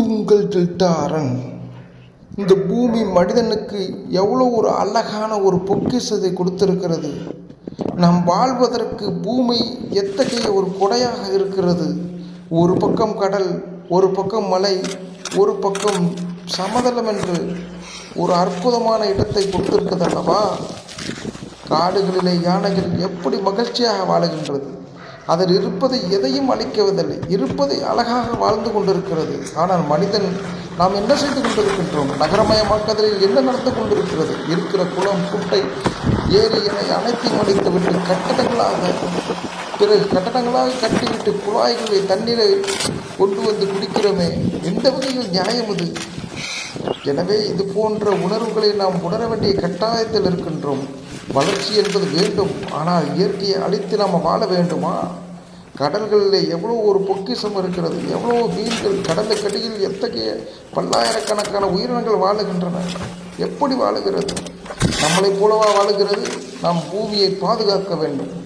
உங்கள் டெல்டாரன் இந்த பூமி மனிதனுக்கு எவ்வளோ ஒரு அழகான ஒரு பொக்கிஷத்தை கொடுத்திருக்கிறது. நாம் வாழ்வதற்கு பூமி எத்தகைய ஒரு கொடையாக இருக்கிறது? ஒரு பக்கம் கடல் ஒரு பக்கம் மலை ஒரு பக்கம் சமதளம் என்று ஒரு அற்புதமான இடத்தை கொடுத்திருக்கிறது அல்லவா? காடுகளிலே யானைகள் எப்படி மகிழ்ச்சியாக வாழுகின்றது? அதில் இருப்பதை எதையும் அழிக்கவதில்லை இருப்பதை அழகாக வாழ்ந்து கொண்டிருக்கிறது. ஆனால் மனிதன் நாம் என்ன செய்து கொண்டிருக்கின்றோம்? நகரமயமாக்குதலில் என்ன நடந்து கொண்டிருக்கிறது? இருக்கிற குளம் குட்டை ஏரி என அனைத்தையும் அழித்துவிட்டு கட்டடங்களாக பிறகு கட்டடங்களாக கட்டிவிட்டு குழாய்களை தண்ணீரை கொண்டு வந்து குடிக்கிறோமே. எந்த வகையில் நியாயம் இது? எனவே இது போன்ற உணர்வுகளை நாம் உணர வேண்டிய கட்டாயத்தில் இருக்கின்றோம். வளர்ச்சி என்பது வேண்டும். ஆனால் இயற்கையை அழித்து நாம் வாழ வேண்டுமா? கடல்களில் எவ்வளோ ஒரு பொக்கிஷம் இருக்கிறது. எவ்வளோ மீன்கள் கடலுக்கடியில் எத்தகைய பல்லாயிரக்கணக்கான உயிரினங்கள் வாழுகின்றன. எப்படி வாழுகிறது? நம்மளைப் போலவா வாழுகிறது? நாம் பூமியை பாதுகாக்க வேண்டும்.